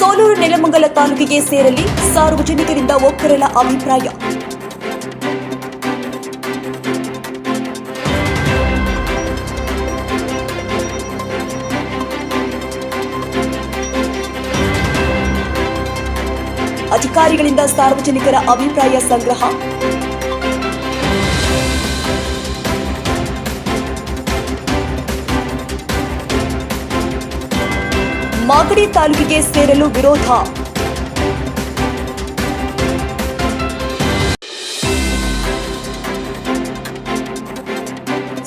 ಸೋಲೂರು ನೆಲಮಂಗಲ ತಾಲೂಕಿಗೆ ಸೇರಲಿ ಸಾರ್ವಜನಿಕರಿಂದ ಒಕ್ಕರಲ ಅಭಿಪ್ರಾಯ. ಅಧಿಕಾರಿಗಳಿಂದ ಸಾರ್ವಜನಿಕರ ಅಭಿಪ್ರಾಯ ಸಂಗ್ರಹ. ಮಾಗಡಿ ತಾಲೂಕಿಗೆ ಸೇರಲು ವಿರೋಧ.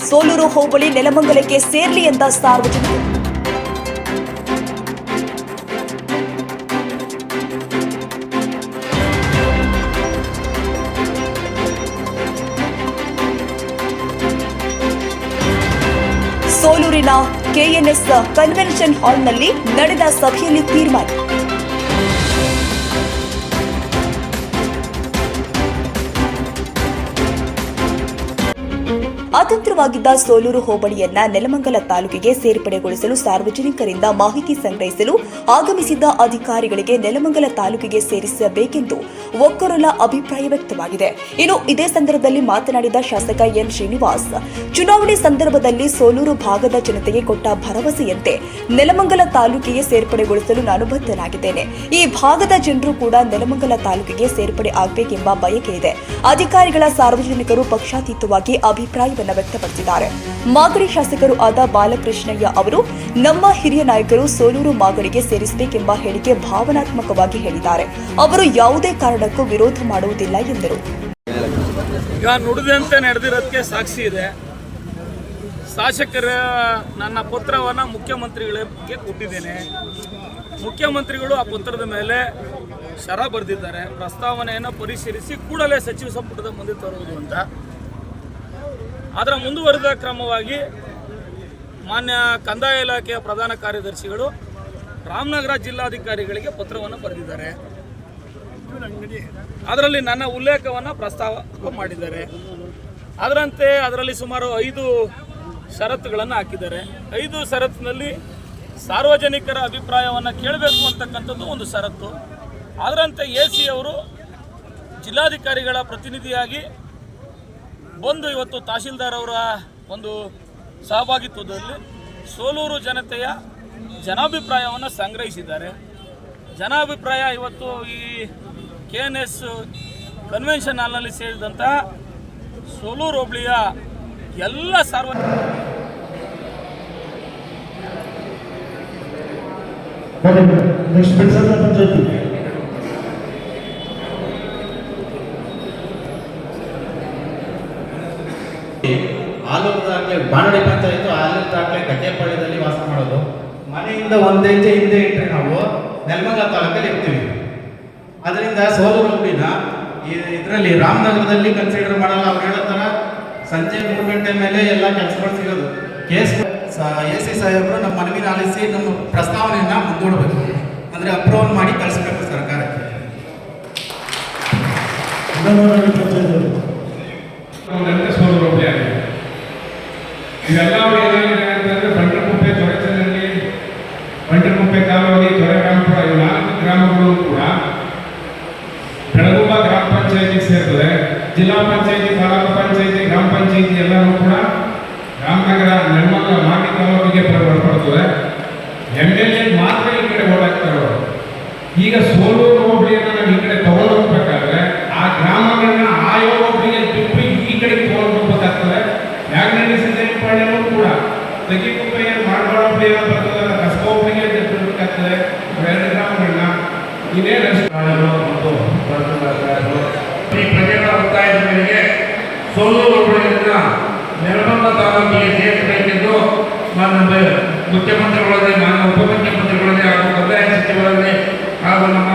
ಸೋಲೂರು ಹೋಬಳಿ ನೆಲಮಂಗಲಕ್ಕೆ ಸೇರಲಿ ಎಂದ ಸಾರ್ವಜನಿಕರು. ಸೋಲೂರಿನ ಕೆಎನ್ಎಸ್ ಕನ್ವೆನ್ಷನ್ ಹಾಲ್ನಲ್ಲಿ ನಡೆದ ಸಭೆಯಲ್ಲಿ ತೀರ್ಮಾನ. ಅತಂತ್ರವಾಗಿದ್ದ ಸೋಲೂರು ಹೋಬಳಿಯನ್ನ ನೆಲಮಂಗಲ ತಾಲೂಕಿಗೆ ಸೇರ್ಪಡೆಗೊಳಿಸಲು ಸಾರ್ವಜನಿಕರಿಂದ ಮಾಹಿತಿ ಸಂಗ್ರಹಿಸಲು ಆಗಮಿಸಿದ್ದ ಅಧಿಕಾರಿಗಳಿಗೆ ನೆಲಮಂಗಲ ತಾಲೂಕಿಗೆ ಸೇರಿಸಬೇಕೆಂದು ಒಕ್ಕರಲ ಅಭಿಪ್ರಾಯ ವ್ಯಕ್ತವಾಗಿದೆ. ಇನ್ನು ಇದೇ ಸಂದರ್ಭದಲ್ಲಿ ಮಾತನಾಡಿದ ಶಾಸಕ ಎನ್ ಶ್ರೀನಿವಾಸ್, ಚುನಾವಣೆ ಸಂದರ್ಭದಲ್ಲಿ ಸೋಲೂರು ಭಾಗದ ಜನತೆಗೆ ಕೊಟ್ಟ ಭರವಸೆಯಂತೆ ನೆಲಮಂಗಲ ತಾಲೂಕಿಗೆ ಸೇರ್ಪಡೆಗೊಳಿಸಲು ನಾನು ಬದ್ಧನಾಗಿದ್ದೇನೆ. ಈ ಭಾಗದ ಜನರು ಕೂಡ ನೆಲಮಂಗಲ ತಾಲೂಕಿಗೆ ಸೇರ್ಪಡೆ ಆಗಬೇಕೆಂಬ ಬಯಕೆ ಇದೆ. ಅಧಿಕಾರಿಗಳ ಸಾರ್ವಜನಿಕರು ಪಕ್ಷಾತೀತವಾಗಿ ಅಭಿಪ್ರಾಯವನ್ನು ವ್ಯಕ್ತಪಡಿಸಿದ್ದಾರೆ. ಮಾಗಡಿ ಶಾಸಕರು ಆದ ಬಾಲಕೃಷ್ಣಯ್ಯ ಅವರು, ನಮ್ಮ ಹಿರಿಯ ನಾಯಕರು ಸೋಲೂರು ಮಾಗಡಿಗೆ ಸೇರಿಸಬೇಕೆಂಬ ಹೇಳಿಕೆ ಭಾವನಾತ್ಮಕವಾಗಿ ಹೇಳಿದ್ದಾರೆ. ಅವರು ಯಾವುದೇ ಕಾರಣಕ್ಕೂ ವಿರೋಧ ಮಾಡುವುದಿಲ್ಲ ಎಂದರು. ನುಡಿದಂತೆ ನಡೆದಿರೋದಕ್ಕೆ ಸಾಕ್ಷಿ ಇದೆ. ಶಾಸಕರ ನನ್ನ ಪತ್ರವನ್ನು ಮುಖ್ಯಮಂತ್ರಿಗಳಿಗೆ ಕೊಟ್ಟಿದ್ದೇನೆ. ಮುಖ್ಯಮಂತ್ರಿಗಳು ಆ ಪುತ್ರದ ಮೇಲೆ ಶರ ಬರೆದಿದ್ದಾರೆ. ಪ್ರಸ್ತಾವನೆಯನ್ನು ಪರಿಶೀಲಿಸಿ ಕೂಡಲೇ ಸಚಿವ ಸಂಪುಟದ ಮುಂದೆ ತರುವುದು ಅಂತ. ಅದರ ಮುಂದುವರೆದ ಕ್ರಮವಾಗಿ ಮಾನ್ಯ ಕಂದಾಯ ಇಲಾಖೆಯ ಪ್ರಧಾನ ಕಾರ್ಯದರ್ಶಿಗಳು ರಾಮನಗರ ಜಿಲ್ಲಾಧಿಕಾರಿಗಳಿಗೆ ಪತ್ರವನ್ನು ಬರೆದಿದ್ದಾರೆ. ಅದರಲ್ಲಿ ನನ್ನ ಉಲ್ಲೇಖವನ್ನು ಪ್ರಸ್ತಾವ ಮಾಡಿದ್ದಾರೆ. ಅದರಂತೆ ಅದರಲ್ಲಿ ಸುಮಾರು ಐದು ಷರತ್ತುಗಳನ್ನು ಹಾಕಿದ್ದಾರೆ. ಐದು ಷರತ್ತಿನಲ್ಲಿ ಸಾರ್ವಜನಿಕರ ಅಭಿಪ್ರಾಯವನ್ನು ಕೇಳಬೇಕು ಅಂತಕ್ಕಂಥದ್ದು ಒಂದು ಷರತ್ತು. ಅದರಂತೆ ಎ ಸಿ ಅವರು ಜಿಲ್ಲಾಧಿಕಾರಿಗಳ ಪ್ರತಿನಿಧಿಯಾಗಿ ಬಂದು ಇವತ್ತು ತಹಶೀಲ್ದಾರ್ ಅವರ ಒಂದು ಸಹಭಾಗಿತ್ವದಲ್ಲಿ ಸೋಲೂರು ಜನತೆಯ ಜನಾಭಿಪ್ರಾಯವನ್ನು ಸಂಗ್ರಹಿಸಿದ್ದಾರೆ. ಜನಾಭಿಪ್ರಾಯ ಇವತ್ತು ಈ ಕೆ ಎನ್ ಎಸ್ ಕನ್ವೆನ್ಷನ್ ಹಾಲ್ನಲ್ಲಿ ಸೇರಿದಂತಹ ಸೋಲೂರು ಹೋಬಳಿಯ ಎಲ್ಲ ಸಾರ್ವ ನೆಕ್ಸ್ಟ್ ಬಿಡ್ಸದ ಪಂಚಾಯತಿ ಆಲೂರು ದಾಖಲೆ ಬಾನಡಿ ಪಂಚಾಯತ್ ಆಲೂರು ದಾಖಲೆ ಕಟ್ಟೆಪಾಳ್ಯದಲ್ಲಿ ವಾಸ ಮಾಡೋದು. ಮನೆಯಿಂದ ಒಂದು ಹೆಜ್ಜೆ ಹಿಂದೆ ಇಟ್ಟರೆ ನಾವು ನೆಲಮಂಗ ತಾಲೂಕಲ್ಲಿ ಇರ್ತೀವಿ. ಅದರಿಂದ ಸೋಲೂರು ಇದರಲ್ಲಿ ರಾಮನಗರದಲ್ಲಿ ಕನ್ಸಿಡರ್ ಮಾಡಲ್ಲ ಅವ್ರು ಹೇಳೋ ಸಂಜೆ ಮೂರು ಗಂಟೆ ಮೇಲೆ ಎಲ್ಲ ಕೆಲಸಗಳು ಸಿಗೋದು. ಕೇಸ್ ಎ ಸಿ ಸಾಹೇಬರು ನಮ್ಮ ಮನವಿನ ಆಲಿಸಿ ನಮ್ಮ ಪ್ರಸ್ತಾವನೆಯನ್ನು ಮುಂದೂಡಬೇಕು. ಅಂದ್ರೆ ಅಪ್ರೂವಲ್ ಮಾಡಿ ಕಳಿಸ್ಬೇಕು ಸರ್ಕಾರಕ್ಕೆ ಅಂಗನವಾಡಿ ಪಂಚಾಯತಿ ಅವರೆಲ್ಲ ಸೋಲು ಹೋಬಳಿ ಆಗಿದೆ ಇವೆಲ್ಲ ಏನಾಗಿದೆ ಅಂತಂದ್ರೆ ಬಂಡ್ರಕುಪ್ಪೆ ತೊರೆಚನಲ್ಲಿ ಬಂಡ್ರಕುಪ್ಪೆ ಕಾಲೋನಿ ತೊರೆರಾಮಪುರ ಇವು ನಾಲ್ಕು ಗ್ರಾಮಗಳು ಕೂಡ ಬೆಳಗುಂಬ ಗ್ರಾಮ ಪಂಚಾಯತಿ ಸೇರ್ತದೆ ಜಿಲ್ಲಾ ಪಂಚಾಯತಿ ತಾಲೂಕು ಪಂಚಾಯತಿ ಗ್ರಾಮ ಪಂಚಾಯತಿ ಎಲ್ಲರೂ ಕೂಡ ರಾಮನಗರ ನೆಲಮಂಗಲ ಮಾಗಿ ತಾಲೂಕಿಗೆ ಒಳಪಡ್ತದೆ ಎಂ ಎಲ್ ಎ ಮಾತ್ರ ಈ ಕಡೆ ಓಡಾಕ್ತಾರೆ ಅವರು ಈಗ ಸೋಲೂರು ಹೋಬಳಿಯನ್ನು ನಾವು ಈ ಕಡೆ ತಗೊಂಡು ಹೋಗ್ಬೇಕಾದ್ರೆ ಆ ಗ್ರಾಮಗಳನ್ನ ಆಯೋ ಹೋಬಳಿಗೆ ಬಿಟ್ಟು ಈ ಕಡೆ ತಗೊಂಡು ಹೋಗ್ಬೇಕಾಗ್ತದೆ ಸಿದ್ದನಪಾಳ್ಯನೂ ಕೂಡ ತಗ್ಗಿಕುಪ್ಪೆ ಏನು ಮಾಡಬಾರ ಹೋಬಳಿ ಏನೋ ಬರ್ತದಲ್ಲ ಕಸಬಾ ಬಿಡಬೇಕಾಗ್ತದೆ ಎರಡು ಗ್ರಾಮಗಳನ್ನ. ಇನ್ನೇನು ಮತ್ತು ತಹಸೀಲ್ದಾರ್ಗಳು ಈ ಪ್ರಜೆಗಳ ಒತ್ತಾಯದ ಮೇರೆಗೆ ಸೋಲೂರು ಹೋಬಳಿಯಿಂದ ನೆಲಮಂಗಲ ತಾಲೂಕಿಗೆ ಸೇರಿಸಬೇಕೆಂದು ಮಾನ್ಯ ಮುಖ್ಯಮಂತ್ರಿಗಳಲ್ಲಿ ನಾನು ಉಪಮುಖ್ಯಮಂತ್ರಿಗಳಲ್ಲಿ ಹಾಗೂ ಕಂದಾಯ ಸಚಿವರಲ್ಲಿ ಹಾಗೂ ನಮ್ಮ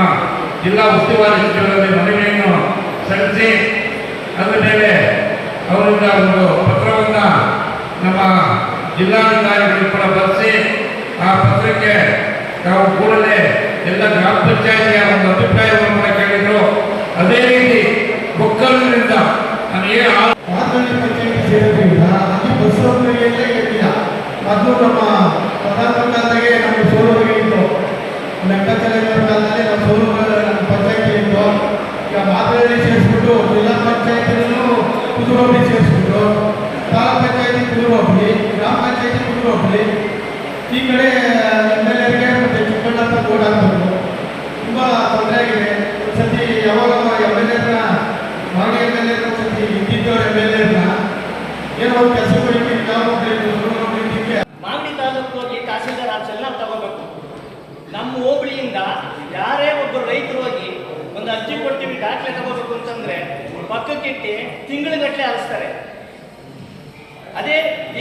ಜಿಲ್ಲಾ ಉಸ್ತುವಾರಿ ಸಚಿವರಲ್ಲಿ ಮನವಿಯನ್ನು ಸಲ್ಲಿಸಿ ಅದರ ಮೇಲೆ ಅವರಿಂದ ಒಂದು ಪತ್ರವನ್ನು ನಮ್ಮ ಜಿಲ್ಲಾಧಿಕಾರಿಗಳು ಕೂಡ ಬರೆಸಿ ಆ ಪತ್ರಕ್ಕೆ ನಾವು ಕೂಡಲೇ ಎಲ್ಲ ಗ್ರಾಮ ಪಂಚಾಯತಿಯ ಒಂದು ಅಭಿಪ್ರಾಯವನ್ನು ಕೇಳಿದ್ರು. ಅದೇ ರೀತಿ ಬೊಕ್ಕಲಿನಿಂದ ನಾನು ಏನು ಪಂಚಾಯಿತಿ ನಮ್ಮ ಪ್ರಧಾನ ನಮಗೆ ಇತ್ತು. ಲೆಕ್ಕಾಚಾರ ಕಾಲದಲ್ಲಿ ನಮ್ಮ ನಮ್ಮ ಪಂಚಾಯಿತಿ ಇತ್ತು. ಈಗ ಮಾತೃ ಸೇರಿಸ್ಬಿಟ್ಟು ಜಿಲ್ಲಾ ಪಂಚಾಯತಿನೂ ಕುದುರೋಬಿ ಸೇರಿಸ್ಬಿಟ್ಟು ತಾಲೂಕು ಲೆಕ್ಕಾಚಾರ ಗ್ರಾಮ ಪಂಚಾಯತಿ ಕುಟುಂಬ ಹೋಗ್ಲಿ ಈ ಕಡೆ, ಎಂ ಎಲ್ ಎರಿಗೆ ಓಟ್ ಹಾಕ್ಬೇಕು ತುಂಬ ತೊಂದರೆ ಆಗಿದೆ. ಒಂದ್ಸತಿ ಯಾವಾಗ ಎಂ ಎಲ್ ಎರ್ನ ಮಾಜಿ ಎಂ ಎಲ್ ಎರ್ನ ಒಂದ್ಸತಿ ಇದ್ದಿದ್ದವ್ರ ಎಂ ಎಲ್ ಏನೋ ಕೆಲಸ ಹೋಗಿ ನಮ್ಮ ಹೋಬಳಿಯಿಂದ ಯಾರೇ ಒಬ್ಬರು ರೈತರು ಹೋಗಿ ಒಂದು ಅರ್ಜಿ ಕೊಡ್ತೀವಿ, ದಾಖಲೆ ತಗೋಬೇಕು ಅಂತಂದ್ರೆ ಪಕ್ಕಕ್ಕಿಟ್ಟು ತಿಂಗಳಗಟ್ಟಲೆ ಹರಿಸ್ತಾರೆ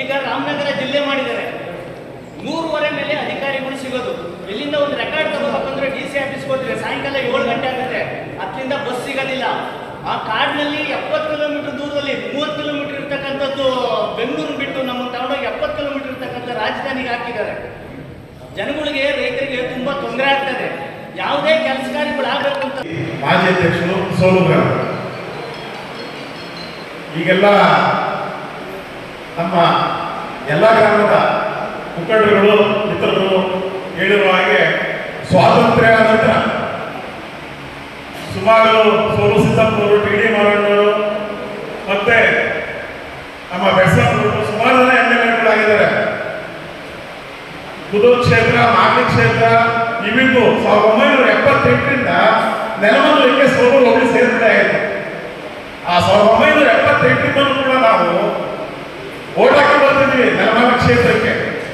ಈಗ ರಾಮನಗರ ಜಿಲ್ಲೆ ಮಾಡಿದ್ದಾರೆ. ಮೂರುವರೆ ಮೇಲೆ ಅಧಿಕಾರಿಗಳು ಸಿಗೋದು. ಇಲ್ಲಿಂದ ಒಂದು ರೆಕಾರ್ಡ್ ತಗೋಬೇಕಂದ್ರೆ ಡಿ ಸಿ ಆಫೀಸ್ಗೆ ಹೋದ್ರೆ ಸಾಯಂಕಾಲ ಏಳು ಗಂಟೆ ಆಗುತ್ತೆ. ಹತ್ತರಿಂದ ಬಸ್ ಸಿಗೋದಿಲ್ಲ. ಆ ಕಾಡಿನಲ್ಲಿ ಎಪ್ಪತ್ತು ಕಿಲೋಮೀಟರ್ ದೂರದಲ್ಲಿ ಮೂವತ್ತು ಕಿಲೋಮೀಟರ್ ಇರ್ತಕ್ಕಂಥದ್ದು ಬೆಂಗಳೂರು ಬಿಟ್ಟು ನಮ್ಮ ತಾವು ಎಪ್ಪತ್ತು ಕಿಲೋಮೀಟರ್ ಇರ್ತಕ್ಕಂಥ ರಾಜಧಾನಿಗೆ ಹಾಕಿದ್ದಾರೆ. ಜನಗಳಿಗೆ, ರೈತರಿಗೆ ತುಂಬಾ ತೊಂದರೆ ಆಗ್ತದೆ. ಯಾವುದೇ ಕೆಲಸ ಕಾರ್ಯಗಳು ಆಗಬೇಕು ಅಂತ ಮಾಜಿ ಅಧ್ಯಕ್ಷರು ಸೌಲಭ್ಯ ಈಗೆಲ್ಲ ನಮ್ಮ ಎಲ್ಲ ಗ್ರಾಮದ ಮುಖಂಡರುಗಳು, ಮಿತ್ರರು ಹೇಳಿರುವ ಹಾಗೆ ಸ್ವಾತಂತ್ರ್ಯ ನಂತರ ಸುಮಾರು ಸೋಲು ಸಿದ್ದಪ್ಪನವರು ಟಿ ಡಿ ಮಾರಣ್ಣವರು ಮತ್ತೆ ನಮ್ಮ ಬೆಸ್ಸಪ್ಪನವರು ಸುಮಾರು ಜನ ಎಂ ಎಲ್ ಎಗಳಾಗಿದ್ದಾರೆ ಕ್ಷೇತ್ರ, ಮಾಗಡಿ ಕ್ಷೇತ್ರ ಇವಿಗೂ ಸಾವಿರದ siempre que